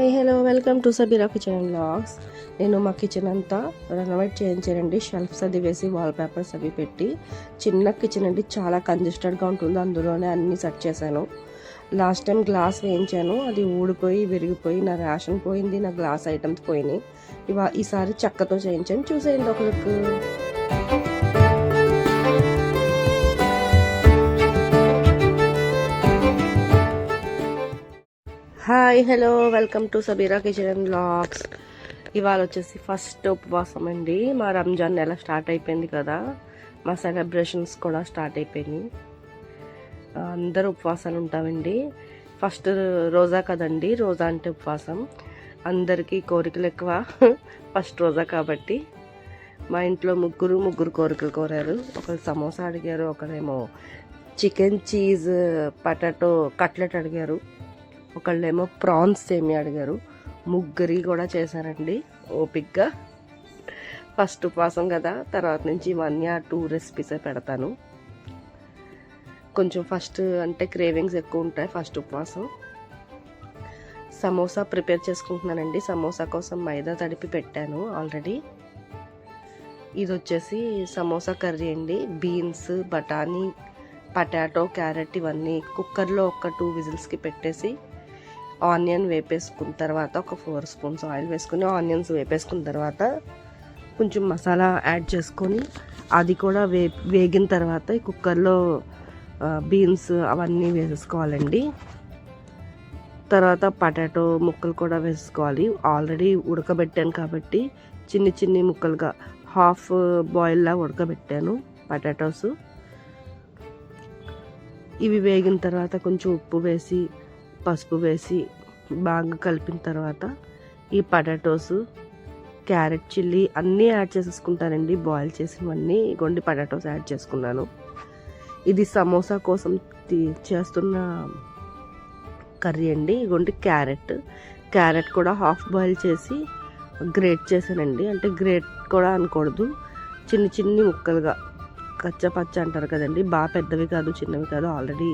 Hi hello welcome to Sabira kitchen and blogs నేను మా kitchen అంతా రెనోవేట్ చేయించానండి. షెల్ఫ్స్ అది వేసి వాల్ పేపర్స్ అవి పెట్టి. చిన్న కిచెన్ అండి చాలా కంజెస్టెడ్గా ఉంటుంది. అందులోనే అన్నీ సెట్ చేశాను. లాస్ట్ టైం గ్లాస్ వేయించాను. అది ఊడిపోయి విరిగిపోయి నా రేషన్ పోయింది నా గ్లాస్ ఐటమ్స్ పోయినాయి. ఇవా ఈసారి చెక్కతో చేయించాను. చూసేయండి ఒక look hi hello welcome to Sabira kitchen blogs ఇవాళ వచ్చేసి ఫస్ట్ ఉపవాసం అండి. మా రంజాన్ నెల స్టార్ట్ అయిపోయింది కదా. మా సెలబ్రేషన్స్ కూడా స్టార్ట్ అయిపోయినాయి. అందరూ ఉపవాసాలు ఉంటామండి. ఫస్ట్ రోజా కదండి రోజా అంటే ఉపవాసం. అందరికీ కోరికలు ఎక్కువ. ఫస్ట్ రోజా కాబట్టి. మా ఇంట్లో ముగ్గురు ముగ్గురు కోరికలు కోరారు. ఒకరు సమోసా అడిగారు ఒకరేమో చికెన్ చీజ్ పటాటో కట్లెట్ అడిగారు. ఒకళ్ళేమో ప్రాన్స్ ఏమి అడిగారు. ముగ్గురి కూడా చేశారండి ఓపిక్గా ఫస్ట్ ఉపవాసం కదా తర్వాత నుంచి ఇవన్నీ ఆ టూ రెసిపీసే పెడతాను. కొంచెం ఫస్ట్ అంటే క్రేవింగ్స్ ఎక్కువ ఉంటాయి ఫస్ట్ ఉపవాసం. సమోసా ప్రిపేర్ చేసుకుంటున్నానండి. సమోసా కోసం మైదా తడిపి పెట్టాను ఆల్రెడీ. ఇది వచ్చేసి సమోసా కర్రీ అండి. బీన్స్ బఠానీ పటాటో క్యారెట్ ఇవన్నీ కుక్కర్లో ఒక టూ విజిల్స్కి పెట్టేసి ఆనియన్ వేపేసుకున్న తర్వాత ఒక ఫోర్ స్పూన్స్ ఆయిల్ వేసుకుని ఆనియన్స్ వేపేసుకున్న తర్వాత కొంచెం మసాలా యాడ్ చేసుకొని అది కూడా వే వేగిన తర్వాత కుక్కర్లో బీన్స్ అవన్నీ వేసేసుకోవాలండి తర్వాత పటాటో ముక్కలు కూడా వేసుకోవాలి. ఆల్రెడీ ఉడకబెట్టాను కాబట్టి చిన్ని చిన్ని ముక్కలుగా హాఫ్ బాయిల్లా ఉడకబెట్టాను పటాటోస్. ఇవి వేగిన తర్వాత కొంచెం ఉప్పు వేసి పసుపు వేసి బాగా కలిపిన తర్వాత ఈ పొటాటోస్ క్యారెట్ చిల్లీ అన్నీ యాడ్ చేసేసుకుంటానండి. బాయిల్ చేసినవన్నీ గొండి పొటాటోస్ యాడ్ చేసుకున్నాను. ఇది సమోసా కోసం చేస్తున్న కర్రీ అండి. ఇగోండి క్యారెట్. క్యారెట్ కూడా హాఫ్ బాయిల్ చేసి గ్రేట్ చేశానండి. అంటే గ్రేట్ కూడా అనకూడదు. చిన్ని చిన్ని ముక్కలుగా కచ్చపచ్చ అంటారు కదండి. బాగా పెద్దవి కాదు చిన్నవి కాదు ఆల్రెడీ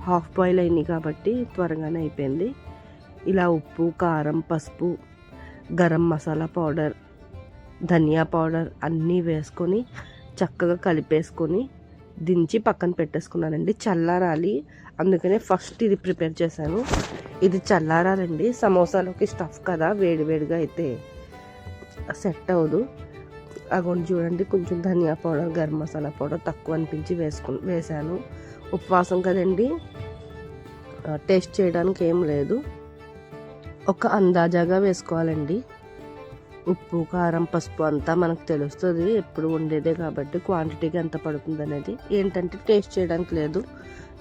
హాఫ్ బాయిల్ అయినాయి కాబట్టి త్వరగానే అయిపోయింది. ఇలా ఉప్పు కారం పసుపు గరం మసాలా పౌడర్ ధనియా పౌడర్ అన్నీ వేసుకొని చక్కగా కలిపేసుకొని దించి పక్కన పెట్టేసుకున్నానండి. చల్లారాలి. అందుకనే ఫస్ట్ ఇది ప్రిపేర్ చేశాను. ఇది చల్లారాలండి. సమోసాలోకి స్టఫ్ కదా వేడివేడిగా అయితే సెట్ అవ్వదు. అగోండి చూడండి కొంచెం ధనియా పౌడర్ గరం మసాలా పౌడర్ తక్కువ అనిపించి వేసుకు వేసాను ఉపవాసం కదండి. టేస్ట్ చేయడానికి ఏం లేదు. ఒక అందాజాగా వేసుకోవాలండి. ఉప్పు కారం పసుపు అంతా మనకు తెలుస్తుంది ఎప్పుడు ఉండేదే కాబట్టి క్వాంటిటీకి ఎంత పడుతుంది అనేది ఏంటంటే టేస్ట్ చేయడానికి లేదు.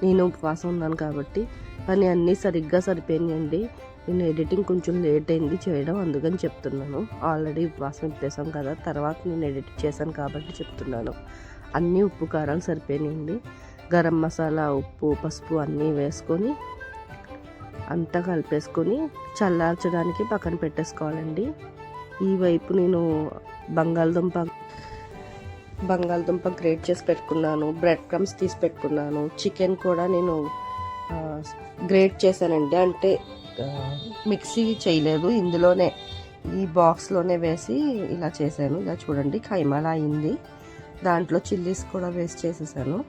నేను ఉపవాసం ఉన్నాను కాబట్టి కానీ అన్నీ సరిగ్గా సరిపోయినాయండి. నేను ఎడిటింగ్ కొంచెం లేట్ అయింది చేయడం అందుకని చెప్తున్నాను. ఆల్రెడీ ఉపవాసం ఇప్పేసాం కదా తర్వాత నేను ఎడిట్ చేశాను కాబట్టి చెప్తున్నాను. అన్నీ ఉప్పు కారాలు సరిపోయినాయండి. గరం మసాలా ఉప్పు పసుపు అన్నీ వేసుకొని అంతా కలిపేసుకొని చల్లార్చడానికి పక్కన పెట్టేసుకోవాలండి. ఈ వైపు నేను బంగాళదుంప బంగాళదుంప గ్రేట్ చేసి పెట్టుకున్నాను బ్రెడ్ క్రమ్స్ తీసి పెట్టుకున్నాను. చికెన్ కూడా నేను గ్రేట్ చేశానండి. అంటే మిక్సీ చేయలేదు. ఇందులోనే ఈ బాక్స్లోనే వేసి ఇలా చేశాను. ఇలా చూడండి ఖైమాలా అయింది. దాంట్లో చిల్లీస్ కూడా వేస్ట్ చేసేసాను.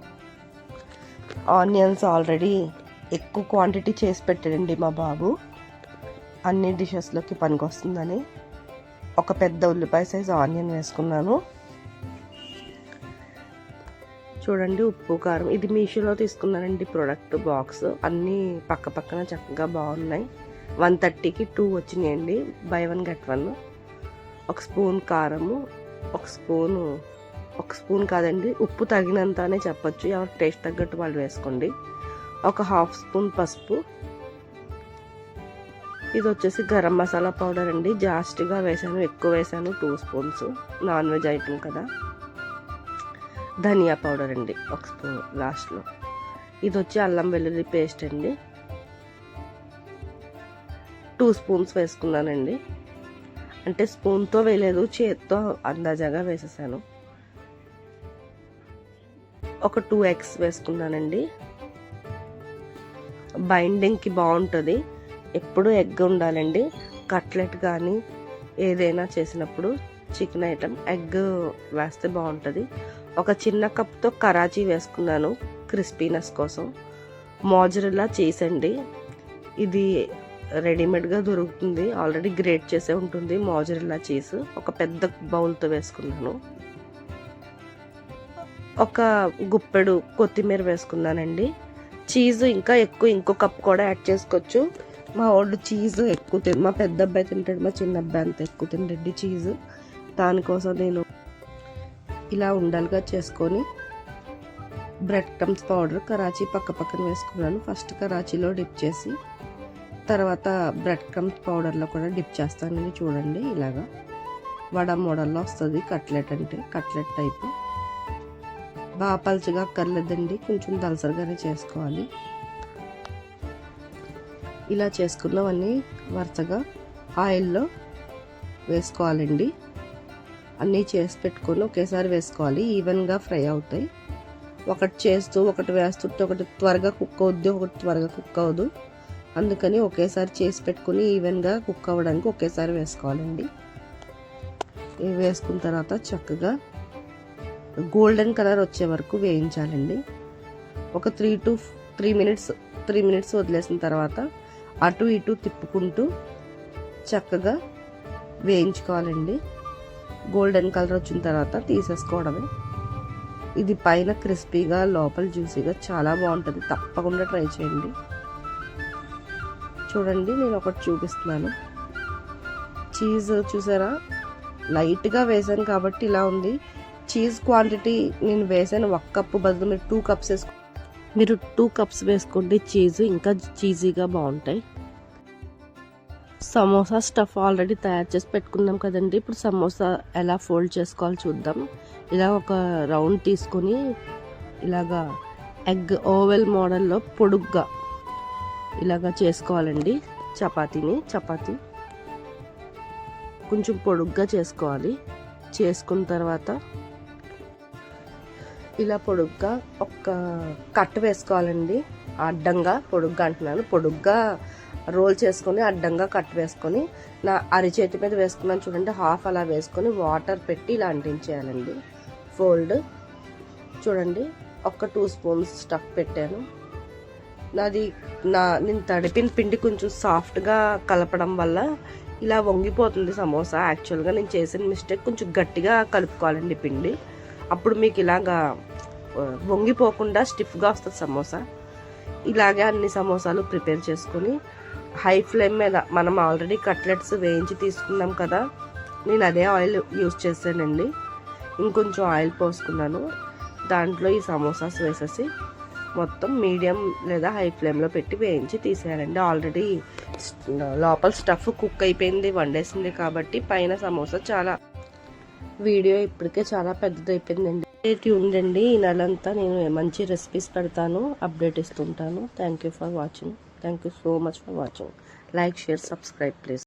ఆనియన్స్ ఆల్రెడీ ఎక్కువ క్వాంటిటీ చేసి పెట్టాడండి మా బాబు. అన్ని డిషెస్లోకి పనికొస్తుందని. ఒక పెద్ద ఉల్లిపాయ సైజ్ ఆనియన్ వేసుకున్నాను. చూడండి ఉప్పు కారం. ఇది మీషోలో తీసుకున్నానండి ప్రోడక్ట్ బాక్స్ అన్నీ పక్క పక్కన చక్కగా బాగున్నాయి. వన్ థర్టీకి టూ వచ్చినాయండి. బై వన్ గెట్ వన్ ఒక స్పూన్ కారము ఒక స్పూను ఒక స్పూన్ కాదండి ఉప్పు తగినంత అనే చెప్పచ్చు. ఎవరికి టేస్ట్ తగ్గట్టు వాళ్ళు వేసుకోండి. ఒక హాఫ్ స్పూన్ పసుపు. ఇది వచ్చేసి గరం మసాలా పౌడర్ అండి. జాస్ట్గా వేసాను ఎక్కువ వేసాను two spoons non veg item కదా. ధనియా పౌడర్ అండి ఒక స్పూన్ లాస్ట్లో. ఇది వచ్చి అల్లం వెల్లుల్లి పేస్ట్ అండి. టూ స్పూన్స్ వేసుకున్నానండి. అంటే స్పూన్తో వేయలేదు చేత్తో అందాజాగా వేసేసాను. ఒక టూ ఎగ్స్ వేసుకున్నానండి. బైండింగ్కి బాగుంటుంది. ఎప్పుడు ఎగ్ ఉండాలండి. కట్లెట్ కానీ ఏదైనా చేసినప్పుడు చికెన్ ఐటమ్. ఎగ్ వేస్తే బాగుంటుంది. ఒక చిన్న కప్తో కరాచీ వేసుకున్నాను క్రిస్పీనెస్ కోసం. మోజరెల్లా చేసండి. ఇది రెడీమేడ్గా దొరుకుతుంది. ఆల్రెడీ గ్రేట్ చేసే ఉంటుంది మోజరెల్లా చీజ్ ఒక పెద్ద బౌల్తో వేసుకున్నాను. ఒక గుప్పెడు కొత్తిమీర వేసుకున్నానండి. చీజ్ ఇంకా ఎక్కువ ఇంకో కప్ కూడా యాడ్ చేసుకోవచ్చు. మా వాళ్ళు చీజ్ ఎక్కువ తిన్ మా పెద్ద అబ్బాయి తింటాడు మా చిన్న అబ్బాయి అంత ఎక్కువ తింటాడు చీజ్. దానికోసం నేను ఇలా ఉండలుగా చేసుకొని బ్రెడ్ క్రమ్స్ పౌడర్ కరాచీ పక్క పక్కన వేసుకున్నాను. ఫస్ట్ కరాచీలో డిప్ చేసి తర్వాత బ్రెడ్ క్రమ్స్ పౌడర్లో కూడా డిప్ చేస్తానండి చూడండి ఇలాగా వడ మోడల్లో వస్తుంది కట్లెట్ అంటే కట్లెట్ టైప్. బాగా పలుచగా అక్కర్లేదండి కొంచెం దలసరిగానే చేసుకోవాలి. ఇలా చేసుకున్నవన్నీ వరుసగా ఆయిల్లో వేసుకోవాలండి. అన్నీ చేసి పెట్టుకొని ఒకేసారి వేసుకోవాలి. ఈవెన్గా ఫ్రై అవుతాయి. ఒకటి చేస్తూ ఒకటి వేస్తుంటే ఒకటి త్వరగా కుక్ అవుద్ది ఒకటి త్వరగా కుక్ అవ్వదు. అందుకని ఒకేసారి చేసి పెట్టుకుని ఈవెన్గా కుక్ అవ్వడానికి ఒకేసారి వేసుకోవాలండి. ఇవి వేసుకున్న తర్వాత చక్కగా గోల్డెన్ కలర్ వచ్చే వరకు వేయించాలండి. ఒక three to three minutes three minutes వదిలేసిన తర్వాత అటు ఇటు తిప్పుకుంటూ చక్కగా వేయించుకోవాలండి. గోల్డెన్ కలర్ వచ్చిన తర్వాత తీసేసుకోవడమే. ఇది పైన క్రిస్పీగా లోపల జ్యూసీగా చాలా బాగుంటుంది. తప్పకుండా ట్రై చేయండి. చూడండి నేను ఒకటి చూపిస్తున్నాను. చీజ్ చూసారా? లైట్గా వేసాను కాబట్టి ఇలా ఉంది. చీజ్ క్వాంటిటీ నేను వేసాను ఒక కప్పు బదులు మీరు టూ కప్స్ వేసుకో మీరు టూ కప్స్ వేసుకోండి. చీజ్ ఇంకా చీజీగా బాగుంటాయి. సమోసా స్టఫ్ ఆల్రెడీ తయారు చేసి పెట్టుకున్నాం కదండి. ఇప్పుడు సమోసా ఎలా ఫోల్డ్ చేసుకోవాలో చూద్దాం. ఇలా ఒక రౌండ్ తీసుకొని ఇలాగా ఎగ్ ఓవెల్ మోడల్లో పొడుగ్గా ఇలాగా చేసుకోవాలండి. చపాతీని చపాతీ కొంచెం పొడుగ్గా చేసుకోవాలి. చేసుకున్న తర్వాత ఇలా పొడుగ్గా ఒక కట్ వేసుకోవాలండి. అడ్డంగా పొడుగ్గా అంటున్నాను. పొడుగ్గా రోల్ చేసుకొని అడ్డంగా కట్ వేసుకొని నా అరిచేతి మీద వేసుకున్నాను చూడండి హాఫ్ అలా వేసుకొని వాటర్ పెట్టి ఇలా అంటించేయాలండి. ఫోల్డ్. చూడండి ఒక్క టూ స్పూన్స్ స్టఫ్ పెట్టాను. నాది నా నేను తడిపిన పిండి కొంచెం సాఫ్ట్గా కలపడం వల్ల ఇలా వంగిపోతుంది సమోసా. యాక్చువల్గా నేను చేసిన మిస్టేక్ కొంచెం గట్టిగా కలుపుకోవాలండి పిండి. అప్పుడు మీకు ఇలాగా వంగిపోకుండా స్టిఫ్గా వస్తుంది సమోసా. ఇలాగే అన్ని సమోసాలు ప్రిపేర్ చేసుకొని హై ఫ్లేమ్ మీద మనం ఆల్రెడీ కట్లెట్స్ వేయించి తీసుకున్నాం కదా. నేను అదే ఆయిల్ యూస్ చేశానండి. ఇంకొంచెం ఆయిల్ పోసుకున్నాను. దాంట్లో ఈ సమోసాస్ వేసేసి మొత్తం మీడియం లేదా హై ఫ్లేమ్లో పెట్టి వేయించి తీసేయాలండి. ఆల్రెడీ లోపల స్టఫ్ కుక్ అయిపోయింది వండేసింది కాబట్టి పైన సమోసా చాలా వీడియో ఇప్పటికే చాలా పెద్దది అయిపోయిందండి ఉండండి ఈ నెలంతా నేను మంచి రెసిపీస్ పెడతాను update ఇస్తుంటాను. Thank you for watching thank you so much for watching. Like share subscribe please.